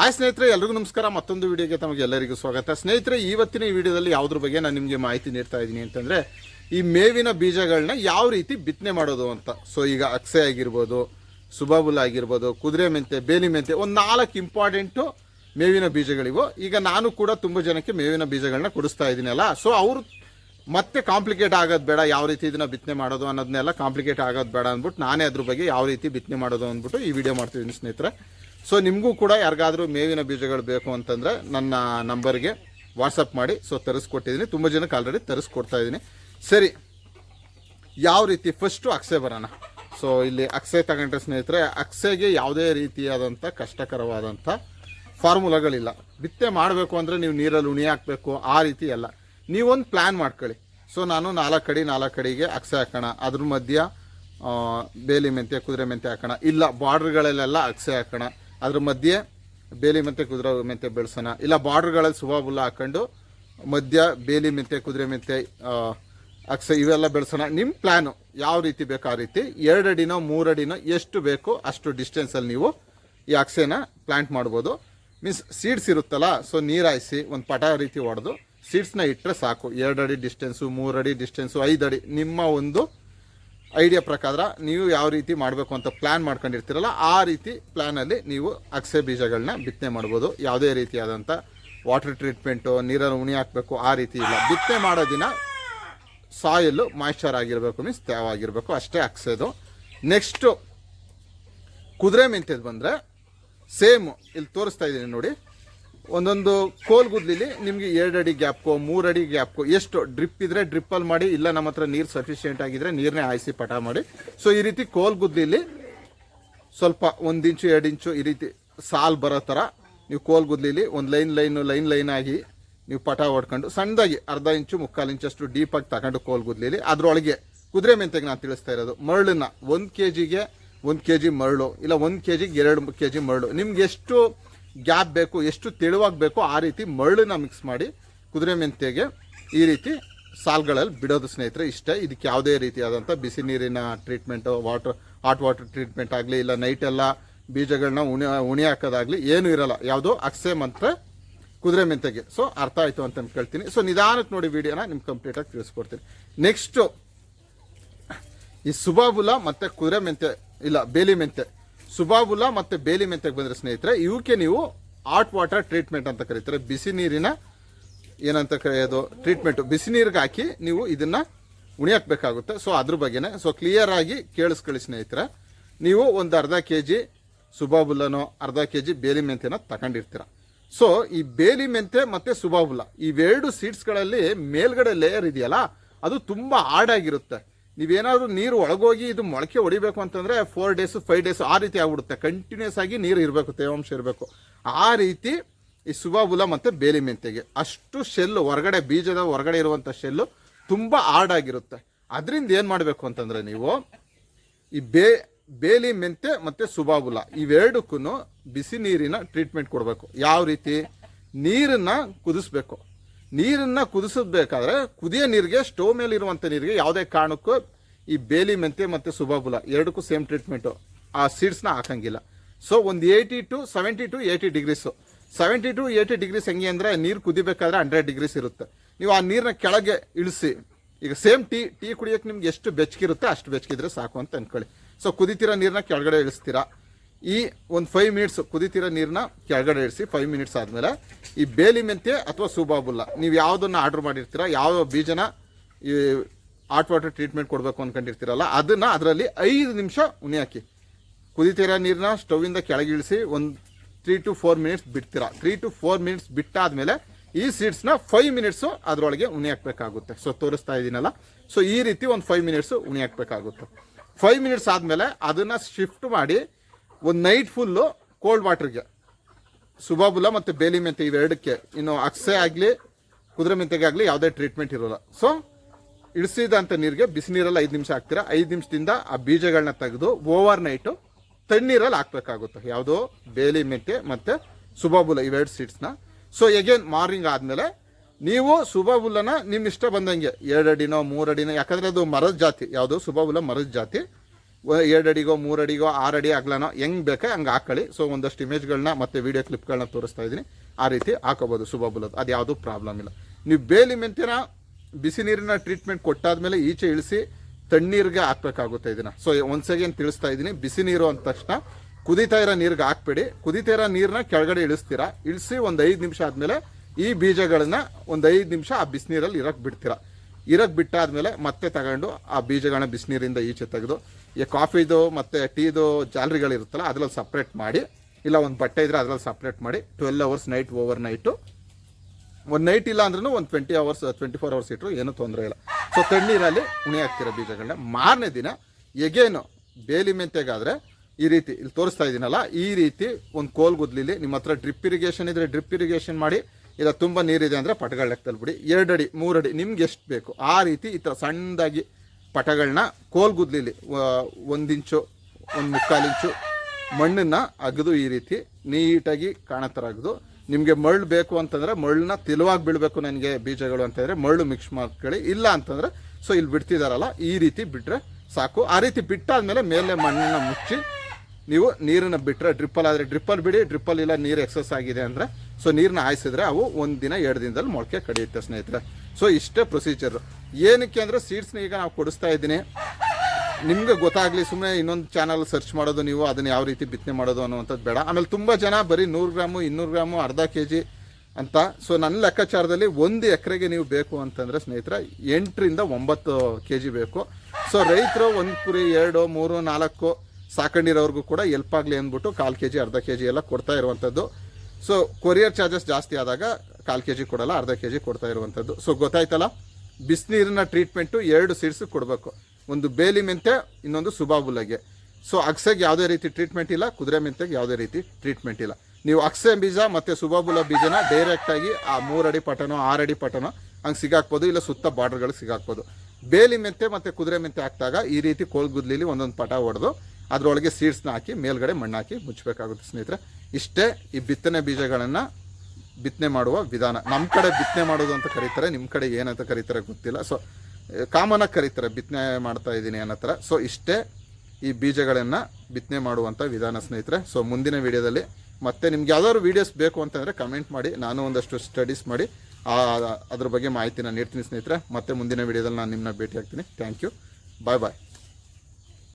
Hi ಸ್ನೇಹಿತರೆ ಎಲ್ಲರಿಗೂ ನಮಸ್ಕಾರ. ಮತ್ತೊಂದು ವಿಡಿಯೋಗೆ ತಮಗೆ ಎಲ್ಲರಿಗೂ ಸ್ವಾಗತ. ಸ್ನೇಹಿತರೆ, ಇವತ್ತಿನ ಈ ವಿಡಿಯೋದಲ್ಲಿ ಯಾವುದ್ರ ಬಗ್ಗೆ ನಾನು ನಿಮಗೆ ಮಾಹಿತಿ ನೀಡ್ತಾ ಇದ್ದೀನಿ ಅಂತಂದರೆ, ಈ ಮೇವಿನ ಬೀಜಗಳನ್ನ ಯಾವ ರೀತಿ ಬಿತ್ತನೆ ಮಾಡೋದು ಅಂತ. ಸೊ ಈಗ ಅಕ್ಸೆ ಆಗಿರ್ಬೋದು, ಸುಬಾಬುಲ್ ಆಗಿರ್ಬೋದು, ಕುದುರೆ ಮೆಂತೆ, ಬೇಲಿ ಮೆಂತೆ, ಒಂದು ನಾಲ್ಕು ಇಂಪಾರ್ಟೆಂಟು ಮೇವಿನ ಬೀಜಗಳಿವು. ಈಗ ನಾನು ಕೂಡ ತುಂಬ ಜನಕ್ಕೆ ಮೇವಿನ ಬೀಜಗಳನ್ನ ಕೊಡಿಸ್ತಾ ಇದ್ದೀನಲ್ಲ ಸೊ ಅವರು ಮತ್ತೆ ಕಾಂಪ್ಲಿಕೇಟ್ ಆಗೋದು ಬೇಡ, ಯಾವ ರೀತಿ ಇದನ್ನ ಬಿತ್ತನೆ ಮಾಡೋದು ಅನ್ನೋದನ್ನೆಲ್ಲ ಕಾಂಪ್ಲಿಕೇಟ್ ಆಗೋದು ಬೇಡ ಅಂದ್ಬಿಟ್ಟು ನಾನೇ ಅದ್ರ ಬಗ್ಗೆ ಯಾವ ರೀತಿ ಬಿತ್ತನೆ ಮಾಡೋದು ಅಂದ್ಬಿಟ್ಟು ಈ ವಿಡಿಯೋ ಮಾಡ್ತಿದ್ದೀನಿ ಸ್ನೇಹಿತರೆ. ಸೊ ನಿಮಗೂ ಕೂಡ ಯಾರಿಗಾದರೂ ಮೇವಿನ ಬೀಜಗಳು ಬೇಕು ಅಂತಂದರೆ ನನ್ನ ನಂಬರ್ಗೆ ವಾಟ್ಸಪ್ ಮಾಡಿ. ಸೊ ತರಿಸ್ಕೊಟ್ಟಿದ್ದೀನಿ. ತುಂಬ ಜನಕ್ಕೆ ಆಲ್ರೆಡಿ ತರಿಸ್ಕೊಡ್ತಾ ಇದ್ದೀನಿ. ಸರಿ. ಯಾವ ರೀತಿ? ಫಸ್ಟು ಅಕ್ಸೆ ಬರೋಣ. ಸೊ ಇಲ್ಲಿ ಅಕ್ಸೆ ತಗೊಂಡ್ರೆ ಸ್ನೇಹಿತರೆ, ಅಕ್ಸೆಗೆ ಯಾವುದೇ ರೀತಿಯಾದಂಥ ಕಷ್ಟಕರವಾದಂಥ ಫಾರ್ಮುಲಾಗಳಿಲ್ಲ. ಬಿತ್ತೆ ಮಾಡಬೇಕು ಅಂದರೆ ನೀವು ನೀರಲ್ಲಿ ಉಣಿ ಹಾಕಬೇಕು, ಆ ರೀತಿ ಅಲ್ಲ ನೀವೊಂದು ಪ್ಲ್ಯಾನ್ ಮಾಡ್ಕೊಳ್ಳಿ. ಸೊ ನಾನು ನಾಲ್ಕು ಅಡಿ, ನಾಲ್ಕು ಅಡಿಗೆ ಅಕ್ಸೆ ಹಾಕೋಣ. ಅದ್ರ ಮಧ್ಯ ಬೇಲಿ ಮೆಂತೆ ಕುದುರೆ ಮೆಂತೆ ಹಾಕೋಣ. ಇಲ್ಲ ಬಾರ್ಡ್ರ್ಗಳಲ್ಲೆಲ್ಲ ಅಕ್ಸೆ ಹಾಕೋಣ. ಅದ್ರ ಮಧ್ಯೆ ಬೇಲಿ ಮೆಂತೆ ಕುದುರೆ ಮೆಂತೆ ಬೆಳೆಸೋಣ. ಇಲ್ಲ ಬಾರ್ಡ್ರ್ಗಳಲ್ಲಿ ಸುಬಾಬುಲ್ಲ ಹಾಕೊಂಡು ಮಧ್ಯ ಬೇಲಿ ಮೆಂತೆ ಕುದುರೆ ಮೆಂತೆ ಅಕ್ಸ ಇವೆಲ್ಲ ಬೆಳೆಸೋಣ. ನಿಮ್ಮ ಪ್ಲ್ಯಾನು ಯಾವ ರೀತಿ ಬೇಕೋ ಆ ರೀತಿ. ಎರಡು ಅಡಿನೋ ಮೂರು ಅಡಿನೋ ಎಷ್ಟು ಬೇಕು ಅಷ್ಟು ಡಿಸ್ಟೆನ್ಸಲ್ಲಿ ನೀವು ಈ ಅಕ್ಸೆನ ಪ್ಲಾಂಟ್ ಮಾಡ್ಬೋದು. ಮೀನ್ಸ್ ಸೀಡ್ಸ್ ಇರುತ್ತಲ್ಲ ಸೊ ನೀರಾಯಿಸಿ, ಒಂದು ಪಟ ರೀತಿ ಹೊಡೆದು ಸೀಡ್ಸ್ನ ಇಟ್ಟರೆ ಸಾಕು. ಎರಡು ಅಡಿ ಡಿಸ್ಟೆನ್ಸು ಮೂರು ಅಡಿ ಡಿಸ್ಟೆನ್ಸು ಐದು ಅಡಿ ನಿಮ್ಮ ಒಂದು ಐಡಿಯಾ ಪ್ರಕಾರ ನೀವು ಯಾವ ರೀತಿ ಮಾಡಬೇಕು ಅಂತ ಪ್ಲ್ಯಾನ್ ಮಾಡ್ಕೊಂಡಿರ್ತೀರಲ್ಲ, ಆ ರೀತಿ ಪ್ಲ್ಯಾನಲ್ಲಿ ನೀವು ಅಗಸೆ ಬೀಜಗಳನ್ನ ಬಿತ್ತನೆ ಮಾಡ್ಬೋದು. ಯಾವುದೇ ರೀತಿಯಾದಂಥ ವಾಟರ್ ಟ್ರೀಟ್ಮೆಂಟು ನೀರಲ್ಲಿ ಉಣಿ ಹಾಕಬೇಕು, ಆ ರೀತಿ ಇಲ್ಲ. ಬಿತ್ತನೆ ಮಾಡೋ ದಿನ ಸಾಯಲ್ಲು ಮಾಯ್ಶ್ಚರ್ ಆಗಿರಬೇಕು ಮೀನ್ಸ್ ತೇವಾಗಿರಬೇಕು, ಅಷ್ಟೇ ಅಕ್ಸೆದು ನೆಕ್ಸ್ಟು ಕುದುರೆ ಮೆಂತ್ಯದ ಬಂದರೆ ಸೇಮ್ ಇಲ್ಲಿ ತೋರಿಸ್ತಾ ಇದ್ದೀನಿ ನೋಡಿ. ಒಂದೊಂದು ಕೋಲ್ ಗುದ್ಲಿಲಿ ನಿಮಗೆ ಎರಡು ಅಡಿ ಗ್ಯಾಪ್ಕೋ ಮೂರು ಅಡಿ ಗ್ಯಾಪ್ಕೋ, ಎಷ್ಟು ಡ್ರಿಪ್ ಇದ್ರೆ ಡ್ರಿಪ್ಪಲ್ಲಿ ಮಾಡಿ, ಇಲ್ಲ ನಮ್ಮ ಹತ್ರ ನೀರು ಸಫಿಷಿಯೆಂಟ್ ಆಗಿದ್ರೆ ನೀರನ್ನೇ ಹಾಯಿಸಿ ಪಟ ಮಾಡಿ. ಸೊ ಈ ರೀತಿ ಕೋಲ್ ಗುದ್ಲಿಲಿ ಸ್ವಲ್ಪ ಒಂದು ಇಂಚು, ಎರಡು ಇಂಚು ಈ ರೀತಿ ಸಾಲ್ ಬರೋ ಥರ ನೀವು ಕೋಲ್ ಗುದ್ಲಿಲಿ ಒಂದು ಲೈನ್ ಲೈನ್ ಲೈನ್ ಲೈನ್ ಆಗಿ ನೀವು ಪಟ ಹೊಡ್ಕೊಂಡು ಸಣ್ಣದಾಗಿ ಅರ್ಧ ಇಂಚು, ಮುಕ್ಕಾಲು ಇಂಚಷ್ಟು ಡೀಪಾಗಿ ತಗೊಂಡು ಕೋಲ್ ಗುದ್ಲಿಲಿ. ಅದರೊಳಗೆ ಕುದುರೆ ಮೆಂತೆಗೆ ನಾನು ತಿಳಿಸ್ತಾ ಇರೋದು, ಮರಳನ್ನ ಒಂದು ಕೆ ಜಿಗೆ ಒಂದು ಕೆ ಜಿ ಮರಳು, ಇಲ್ಲ ಒಂದು ಕೆ ಜಿಗೆ ಎರಡು ಕೆ ಜಿ ಮರಳು. ನಿಮ್ಗೆ ಎಷ್ಟು ಗ್ಯಾಪ್ ಬೇಕು, ಎಷ್ಟು ತೆಳುವಾಗಿ ಬೇಕೋ ಆ ರೀತಿ ಮರಳನ್ನ ಮಿಕ್ಸ್ ಮಾಡಿ ಕುದುರೆ ಮೆಂತೆಗೆ ಈ ರೀತಿ ಸಾಲ್ಗಳಲ್ಲಿ ಬಿಡೋದು ಸ್ನೇಹಿತರೆ, ಇಷ್ಟ. ಇದಕ್ಕೆ ಯಾವುದೇ ರೀತಿಯಾದಂಥ ಬಿಸಿ ನೀರಿನ treatment water hot water treatment ಆಗಲಿ, ಇಲ್ಲ ನೈಟ್ ಎಲ್ಲ ಬೀಜಗಳನ್ನ ಉಣಿ ಉಣಿ ಹಾಕೋದಾಗಲಿ ಏನೂ ಇರಲ್ಲ. ಯಾವುದೋ ಅಕ್ಸೆ ಮಂತ್ರ ಕುದುರೆ ಮೆಂತೆಗೆ ಸೊ ಅರ್ಥ ಆಯಿತು ಅಂತ ಕೇಳ್ತೀನಿ. ಸೊ ನಿಧಾನಕ್ಕೆ ನೋಡಿ ವಿಡಿಯೋನ ನಿಮ್ಗೆ ಕಂಪ್ಲೀಟಾಗಿ ತಿಳಿಸ್ಕೊಡ್ತೀನಿ. ನೆಕ್ಸ್ಟು ಈ ಸುಬಾಬುಲ ಮತ್ತು ಕುದುರೆ ಮೆಂತೆ ಇಲ್ಲ, ಬೇಲಿ ಮೆಂತೆ ಸುಬಾಬುಲ ಮತ್ತು ಬೇಲಿ ಮೆಂತೆಗೆ ಬಂದರೆ ಸ್ನೇಹಿತರೆ ಇವಕ್ಕೆ ನೀವು ಹಾಟ್ ವಾಟರ್ ಟ್ರೀಟ್ಮೆಂಟ್ ಅಂತ ಕರೀತಾರೆ. ಬಿಸಿ ನೀರಿನ ಏನಂತ ಕರೆಯೋದು ಟ್ರೀಟ್ಮೆಂಟು ಬಿಸಿ ನೀರಿಗೆ ಹಾಕಿ ನೀವು ಇದನ್ನ ಉಣಿಯಾಕಬೇಕಾಗುತ್ತೆ. ಸೊ ಅದ್ರ ಬಗ್ಗೆನೇ. ಸೊ ಕ್ಲಿಯರ್ ಆಗಿ ಕೇಳಿಸ್ಕೊಳ್ಳಿ ಸ್ನೇಹಿತರೆ. ನೀವು ಒಂದು ಅರ್ಧ ಕೆ ಜಿ ಸುಬಾಬುಲ್ಲನೋ ಅರ್ಧ ಕೆ ಜಿ ಬೇಲಿ ಮೆಂತೆನ ತಗೊಂಡಿರ್ತೀರ. ಸೊ ಈ ಬೇಲಿ ಮೆಂತೆ ಮತ್ತೆ ಸುಬಾಬುಲ್ಲ ಇವೆರಡು ಸೀಡ್ಸ್ಗಳಲ್ಲಿ ಮೇಲ್ಗಡೆ ಲೇಯರ್ ಇದೆಯಲ್ಲ, ಅದು ತುಂಬ ಹಾರ್ಡಾಗಿರುತ್ತೆ ನೀವೇನಾದ್ರೂ ನೀರು ಒಳಗೋಗಿ ಇದು ಮೊಳಕೆ ಹೊಡಿಬೇಕು ಅಂತಂದ್ರೆ ಫೋರ್ ಡೇಸ್ ಫೈವ್ ಡೇಸ್ ಆ ರೀತಿ ಆಗ್ಬಿಡುತ್ತೆ. ಕಂಟಿನ್ಯೂಸ್ ಆಗಿ ನೀರು ಇರಬೇಕು, ತೇವಾಂಶ ಇರಬೇಕು. ಆ ರೀತಿ ಈ ಸುಬಾಬುಲ ಮತ್ತು ಬೇಲಿ ಮೆಂತೆಗೆ ಅಷ್ಟು ಶೆಲ್ಲು ಹೊರಗಡೆ, ಬೀಜದ ಹೊರಗಡೆ ಇರುವಂಥ ಶೆಲ್ಲು ತುಂಬ ಹಾರ್ಡ್ ಆಗಿರುತ್ತೆ. ಅದರಿಂದ ಏನು ಮಾಡಬೇಕು ಅಂತಂದರೆ ನೀವು ಈ ಬೇ ಬೇಲಿ ಮೆಂತೆ ಮತ್ತು ಸುಬಾಬುಲ ಇವೆರಡಕ್ಕೂ ಬಿಸಿ ನೀರಿನ ಟ್ರೀಟ್ಮೆಂಟ್ ಕೊಡಬೇಕು. ಯಾವ ರೀತಿ? ನೀರನ್ನ ಕುದಿಸ್ಬೇಕು. ನೀರನ್ನ ಕುದಿಸಬೇಕಾದ್ರೆ ಕುದಿಯ ನೀರಿಗೆ ಸ್ಟೋವ್ ಮೇಲೆ ಇರುವಂಥ ನೀರಿಗೆ ಯಾವುದೇ ಕಾರಣಕ್ಕೂ ಈ ಬೇಲಿ, ಮೆಂತೆ ಮತ್ತು ಸುಬಾಬುಲ ಎರಡಕ್ಕೂ ಸೇಮ್ ಟ್ರೀಟ್ಮೆಂಟು. ಆ ಸೀಡ್ಸ್ನ ಹಾಕಂಗಿಲ್ಲ. ಸೊ ಒಂದು eighty to seventy to eighty degrees seventy to eighty degrees ಹೆಂಗೆ ಅಂದರೆ ನೀರು ಕುದಿಬೇಕಾದ್ರೆ ಹಂಡ್ರೆಡ್ ಡಿಗ್ರೀಸ್ ಇರುತ್ತೆ. ನೀವು ಆ ನೀರನ್ನ ಕೆಳಗೆ ಇಳಿಸಿ, ಈಗ ಸೇಮ್ ಟೀ ಟೀ ಕುಡಿಯೋಕೆ ನಿಮ್ಗೆ ಎಷ್ಟು ಬೆಚ್ಚಗಿರುತ್ತೆ ಅಷ್ಟು ಬೆಚ್ಚಗಿದ್ರೆ ಸಾಕು ಅಂತ ಅನ್ಕೊಳ್ಳಿ. ಸೊ ಕುದಿತಿರೋ ನೀರನ್ನ ಕೆಳಗಡೆ ಇಳಿಸ್ತೀರಾ? ಈ ಒಂದು ಫೈವ್ ಮಿನಿಟ್ಸ್ ಕುದಿತಿರೋ ನೀರನ್ನ ಕೆಳಗಡೆ ಇಡಿಸಿ ಫೈವ್ ಮಿನಿಟ್ಸ್ ಆದಮೇಲೆ ಈ ಬೇಲಿ ಮೆಂತೆ ಅಥವಾ ಸುಬಾಬುಲ್ಲ, ನೀವು ಯಾವುದನ್ನು ಆರ್ಡ್ರ್ ಮಾಡಿರ್ತೀರ ಯಾವ ಬೀಜನ ಈ ಹಾಟ್ ವಾಟರ್ ಟ್ರೀಟ್ಮೆಂಟ್ ಕೊಡಬೇಕು ಅಂದ್ಕೊಂಡಿರ್ತೀರಲ್ಲ ಅದನ್ನು ಅದರಲ್ಲಿ ಐದು ನಿಮಿಷ ಉಣಿ ಹಾಕಿ. ಕುದಿತಿರೋ ನೀರನ್ನ ಸ್ಟೌವಿಂದ ಕೆಳಗಿಳಿಸಿ ಒಂದು ತ್ರೀ ಟು ಫೋರ್ ಮಿನಿಟ್ಸ್ ಬಿಡ್ತೀರ. ತ್ರೀ ಟು ಫೋರ್ ಮಿನಿಟ್ಸ್ ಬಿಟ್ಟಾದಮೇಲೆ ಈ ಸೀಡ್ಸ್ನ ಫೈವ್ ಮಿನಿಟ್ಸು ಅದರೊಳಗೆ ಉಣಿ ಹಾಕಬೇಕಾಗುತ್ತೆ. ಸೊ ತೋರಿಸ್ತಾ ಇದ್ದೀನಲ್ಲ ಸೊ ಈ ರೀತಿ ಒಂದು ಫೈವ್ ಮಿನಿಟ್ಸು ಉಣಿ ಹಾಕಬೇಕಾಗುತ್ತೆ. ಫೈವ್ ಮಿನಿಟ್ಸ್ ಆದಮೇಲೆ ಅದನ್ನು ಶಿಫ್ಟ್ ಮಾಡಿ ಒಂದು ನೈಟ್ ಫುಲ್ಲು ಕೋಲ್ಡ್ ವಾಟರ್ಗೆ ಸುಬಾಬುಲ ಮತ್ತು ಬೇಲಿ ಮೆಂತೆ ಇವೆರಡಕ್ಕೆ. ಇನ್ನು ಅಕ್ಸೆ ಆಗಲಿ, ಕುದುರೆ ಮೆಂತೆಗೆ ಆಗಲಿ ಯಾವುದೇ ಟ್ರೀಟ್ಮೆಂಟ್ ಇರೋಲ್ಲ. ಸೊ ಇಳಿಸಿದಂಥ ನೀರಿಗೆ ಬಿಸಿ ನೀರಲ್ಲಿ ಐದು ನಿಮಿಷ ಹಾಕ್ತೀರಾ? ಐದು ನಿಮಿಷದಿಂದ ಆ ಬೀಜಗಳನ್ನ ತೆಗೆದು ಓವರ್ ನೈಟು ತಣ್ಣೀರಲ್ಲಿ ಹಾಕ್ಬೇಕಾಗುತ್ತೆ. ಯಾವುದೋ ಬೇಲಿ ಮೆಂತೆ ಮತ್ತು ಸುಬಾಬುಲ ಇವೆರಡು ಸೀಡ್ಸ್ನ ಸೊ ಎಗೇನ್ ಮಾರ್ನಿಂಗ್ ಆದಮೇಲೆ ನೀವು ಸುಬಾಬುಲನ ನಿಮ್ಮ ಇಷ್ಟ ಬಂದಂಗೆ ಎರಡು ಅಡಿನೋ, ಮೂರು ಅಡಿನೋ, ಯಾಕಂದರೆ ಅದು ಮರದ ಜಾತಿ. ಯಾವುದು ಸುಬಾಬುಲ ಮರದ ಜಾತಿ. ಎರಡು ಅಡಿಗೋ ಮೂರು ಅಡಿಗೋ ಆರು ಅಡಿ ಆಗ್ಲನೋ ಹೆಂಗೆ ಬೇಕೋ ಹಂಗೆ ಹಾಕೊಳ್ಳಿ. ಸೊ ಒಂದಷ್ಟು ಇಮೇಜ್ಗಳನ್ನ ಮತ್ತು ವಿಡಿಯೋ ಕ್ಲಿಪ್ಗಳನ್ನ ತೋರಿಸ್ತಾ ಇದ್ದೀನಿ. ಆ ರೀತಿ ಹಾಕೋಬೋದು ಸುಬಾಬುಲದು ಅದು ಯಾವುದೂ ಪ್ರಾಬ್ಲಮ್ ಇಲ್ಲ. ನೀವು ಬೇಲಿ ಮೆಂತ್ಯನ ಬಿಸಿ ನೀರಿನ ಟ್ರೀಟ್ಮೆಂಟ್ ಕೊಟ್ಟಾದ್ಮೇಲೆ ಈಚೆ ಇಳಿಸಿ ತಣ್ಣೀರಿಗೆ ಹಾಕ್ಬೇಕಾಗುತ್ತೆ ಇದನ್ನ. ಸೊ ಒಂದ್ ಅಗೇನ್ ತಿಳಿಸ್ತಾ ಇದ್ದೀನಿ. ಬಿಸಿ ನೀರು ಅಂದ ತಕ್ಷಣ ಕುದಿತಾ ಇರೋ ನೀರಿಗೆ ಹಾಕ್ಬೇಡಿ. ಕುದಿತಾ ಇರೋ ನೀರನ್ನ ಕೆಳಗಡೆ ಇಳಿಸ್ತೀರಾ? ಇಳಿಸಿ ಒಂದು ಐದು ನಿಮಿಷ ಆದಮೇಲೆ ಈ ಬೀಜಗಳನ್ನ ಒಂದು ಐದು ನಿಮಿಷ ಆ ಬಿಸಿನೀರಲ್ಲಿ ಇರಕ್ಕೆ ಬಿಡ್ತೀರಾ? ಇರಕ್ಕೆ ಬಿಟ್ಟಾದ್ಮೇಲೆ ಮತ್ತೆ ತಗೊಂಡು ಆ ಬೀಜಗಳನ್ನ ಬಿಸಿನೀರಿಂದ ಈಚೆ ತೆಗೆದು ಈ ಕಾಫಿದು ಮತ್ತು ಟೀದು ಜಾಲರಿಗಳಿರುತ್ತಲ್ಲ, ಅದ್ರಲ್ಲಿ ಸಪ್ರೇಟ್ ಮಾಡಿ, ಇಲ್ಲ ಒಂದು ಬಟ್ಟೆ ಇದ್ರೆ ಅದ್ರಲ್ಲಿ ಸಪ್ರೇಟ್ ಮಾಡಿ twelve hours night overnight ಒಂದು ನೈಟ್ ಇಲ್ಲ ಅಂದ್ರೂ ಒಂದು twenty hours twenty four hours ಇಟ್ಟರು ಏನೂ ತೊಂದರೆ ಇಲ್ಲ. ಸೊ ತಣ್ಣೀರಲ್ಲಿ ಉಣಿ ಹಾಕ್ತಿರೋ ಬೀಜಗಳನ್ನ ಮಾರನೇ ದಿನ ಎಗೇನು ಬೇಲಿ ಮೆಂತೆಗಾದ್ರೆ ಈ ರೀತಿ, ಇಲ್ಲಿ ತೋರಿಸ್ತಾ ಇದ್ದೀನಲ್ಲ ಈ ರೀತಿ ಒಂದು ಕೋಲ್ ಗುದ್ಲಿಲಿ ನಿಮ್ಮ ಹತ್ರ ಡ್ರಿಪ್ ಇರಿಗೇಷನ್ ಇದ್ರೆ ಡ್ರಿಪ್ ಇರಿಗೇಷನ್ ಮಾಡಿ, ಇಲ್ಲ ತುಂಬ ನೀರಿದೆ ಅಂದರೆ ಪಟಗಳ ಲೆಕ್ಕದಲ್ಲಿ ಬಿಡಿ. ಎರಡು ಅಡಿ ಮೂರು ಅಡಿ ನಿಮ್ಗೆ ಎಷ್ಟು ಬೇಕು? ಆ ರೀತಿ ಈ ಥರ ಸಣ್ಣದಾಗಿ ಪಟಗಳನ್ನ ಕೋಲ್ ಗುದ್ಲಿಲಿ ಒಂದು ಇಂಚು ಒಂದು ಮುಕ್ಕಾಲು ಇಂಚು ಮಣ್ಣನ್ನ ಅಗದು ಈ ರೀತಿ ನೀಟಾಗಿ ಕಾಣೋ ಅಗದು ನಿಮಗೆ ಮರಳು ಬೇಕು ಅಂತಂದ್ರೆ ಮರಳನ್ನ ತಿಲುವಾಗಿ ಬೀಳಬೇಕು ನನಗೆ ಬೀಜಗಳು ಅಂತಂದ್ರೆ ಮರಳು ಮಿಕ್ಸ್ ಮಾಡ್ಕೊಳ್ಳಿ. ಇಲ್ಲ ಅಂತಂದ್ರೆ ಸೊ ಇಲ್ಲಿ ಬಿಡ್ತಿದಾರಲ್ಲ, ಈ ರೀತಿ ಬಿಟ್ರೆ ಸಾಕು. ಆ ರೀತಿ ಬಿಟ್ಟಾದ್ಮೇಲೆ ಮೇಲೆ ಮಣ್ಣನ್ನ ಮುಚ್ಚಿ ನೀವು ನೀರನ್ನ ಬಿಟ್ಟರೆ ಡ್ರಿಪ್ಪಲ್ ಆದರೆ ಡ್ರಿಪ್ಪಲ್ ಬಿಡಿ, ಡ್ರಿಪ್ಪಲ್ ಇಲ್ಲ ನೀರು ಎಕ್ಸಸ್ ಆಗಿದೆ ಅಂದರೆ ಸೊ ನೀರನ್ನ ಹಾಯಿಸಿದ್ರೆ ಅವು ಒಂದು ದಿನ ಎರಡು ದಿನದಲ್ಲಿ ಮೊಳಕೆ ಕಡಿಯುತ್ತೆ ಸ್ನೇಹಿತರೆ. ಸೊ ಇಷ್ಟೇ ಪ್ರೊಸೀಜರ್. ಏನಕ್ಕೆ ಅಂದರೆ ಸೀಡ್ಸ್ನ ಈಗ ನಾವು ಕೊಡಿಸ್ತಾ ಇದ್ದೀನಿ. ನಿಮಗೆ ಗೊತ್ತಾಗಲಿ ಸುಮ್ಮನೆ ಇನ್ನೊಂದು ಚಾನಲ್ ಸರ್ಚ್ ಮಾಡೋದು ನೀವು, ಅದನ್ನು ಯಾವ ರೀತಿ ಬಿತ್ತನೆ ಮಾಡೋದು ಅನ್ನುವಂಥದ್ದು ಬೇಡ. ಆಮೇಲೆ ತುಂಬ ಜನ ಬರೀ ನೂರು ಗ್ರಾಮು, ಇನ್ನೂರು ಗ್ರಾಮು, ಅರ್ಧ ಕೆ ಜಿ ಅಂತ. ಸೊ ನನ್ನ ಲೆಕ್ಕಾಚಾರದಲ್ಲಿ ಒಂದು ಎಕರೆಗೆ ನೀವು ಬೇಕು ಅಂತಂದರೆ ಸ್ನೇಹಿತರೆ, ಎಂಟರಿಂದ ಒಂಬತ್ತು ಕೆ ಜಿ ಬೇಕು. ಸೊ ರೈತರು ಒಂದು ಕುರಿ, ಎರಡು, ಮೂರು, ನಾಲ್ಕು ಸಾಕೊಂಡಿರೋರ್ಗೂ ಕೂಡ ಎಲ್ಪ್ ಆಗಲಿ ಅಂದ್ಬಿಟ್ಟು ಕಾಲು ಕೆ ಜಿ ಅರ್ಧ ಕೆ ಜಿ ಎಲ್ಲ ಕೊಡ್ತಾ ಇರುವಂಥದ್ದು. ಸೊ ಕೊರಿಯರ್ ಚಾರ್ಜಸ್ ಜಾಸ್ತಿ ಆದಾಗ ಕಾಲು ಕೆ ಜಿ ಕೊಡಲ್ಲ, ಅರ್ಧ ಕೆ ಜಿ ಕೊಡ್ತಾ ಇರುವಂಥದ್ದು. ಸೊ ಗೊತ್ತಾಯ್ತಲ್ಲ? ಬಿಸಿನೀರಿನ ಟ್ರೀಟ್ಮೆಂಟು ಎರಡು ಸೀಡ್ಸ್ ಕೊಡಬೇಕು. ಒಂದು ಬೇಲಿ ಮೆಂತೆ ಇನ್ನೊಂದು ಸುಬಾಬುಲಗೆ ಸೊ ಅಕ್ಸೆಗೆ ಯಾವುದೇ ರೀತಿ ಟ್ರೀಟ್ಮೆಂಟ್ ಇಲ್ಲ, ಕುದುರೆ ಮೆಂತೆಗೆ ಯಾವುದೇ ರೀತಿ ಟ್ರೀಟ್ಮೆಂಟ್ ಇಲ್ಲ. ನೀವು ಅಕ್ಸೆ ಬೀಜ ಮತ್ತು ಸುಬಾಬುಲ ಬೀಜನ ಡೈರೆಕ್ಟಾಗಿ ಆ ಮೂರಡಿ ಪಟನೋ, ಆರಡಿ ಪಟನೋ ಹಂಗೆ ಸಿಗಾಕ್ಬೋದು, ಇಲ್ಲ ಸುತ್ತ ಬಾರ್ಡರ್ಗಳಿಗೆ ಸಿಗಾಕ್ಬೋದು. ಬೇಲಿ ಮೆಂತೆ ಮತ್ತು ಕುದುರೆ ಮೆಂತೆ ಹಾಕಿದಾಗ ಈ ರೀತಿ ಕೋಲ್ಗುದ್ಲಿಲಿ ಒಂದೊಂದು ಪಟ ಹೊಡೆದು ಅದರೊಳಗೆ ಸೀಡ್ಸ್ನ ಹಾಕಿ, ಮೇಲ್ಗಡೆ ಮಣ್ಣು ಹಾಕಿ ಮುಚ್ಚಬೇಕಾಗುತ್ತೆ ಸ್ನೇಹಿತರೆ. ಇಷ್ಟೇ ಈ ಬಿತ್ತನೆ ಬೀಜಗಳನ್ನು ಬಿತ್ತನೆ ಮಾಡುವ ವಿಧಾನ. ನಮ್ಮ ಕಡೆ ಬಿತ್ತನೆ ಮಾಡೋದು ಅಂತ ಕರೀತಾರೆ ನಿಮ್ಮ ಕಡೆ ಏನಂತ ಕರೀತಾರೆ ಗೊತ್ತಿಲ್ಲ. ಸೊ ಕಾಮನಾಗಿ ಕರೀತಾರೆ ಬಿತ್ತನೆ ಮಾಡ್ತಾ ಇದ್ದೀನಿ ಅನ್ನೋ ಥರ. ಸೊ ಇಷ್ಟೇ ಈ ಬೀಜಗಳನ್ನು ಬಿತ್ತನೆ ಮಾಡುವಂಥ ವಿಧಾನ ಸ್ನೇಹಿತರೆ. ಸೊ ಮುಂದಿನ ವಿಡಿಯೋದಲ್ಲಿ ಮತ್ತೆ ನಿಮ್ಗೆ ಯಾವ್ದಾದ್ರು ವೀಡಿಯೋಸ್ ಬೇಕು ಅಂತಂದರೆ ಕಮೆಂಟ್ ಮಾಡಿ ನಾನು ಒಂದಷ್ಟು ಸ್ಟಡೀಸ್ ಮಾಡಿ ಆ, ಅದ್ರ ಬಗ್ಗೆ ಮಾಹಿತಿನ ನೀಡ್ತೀನಿ ಸ್ನೇಹಿತರೆ. ಮತ್ತೆ ಮುಂದಿನ ವಿಡಿಯೋದಲ್ಲಿ ನಾನು ನಿಮ್ಮನ್ನ ಭೇಟಿ ಆಗ್ತೀನಿ ಥ್ಯಾಂಕ್ ಯು ಬಾಯ್ ಬಾಯ್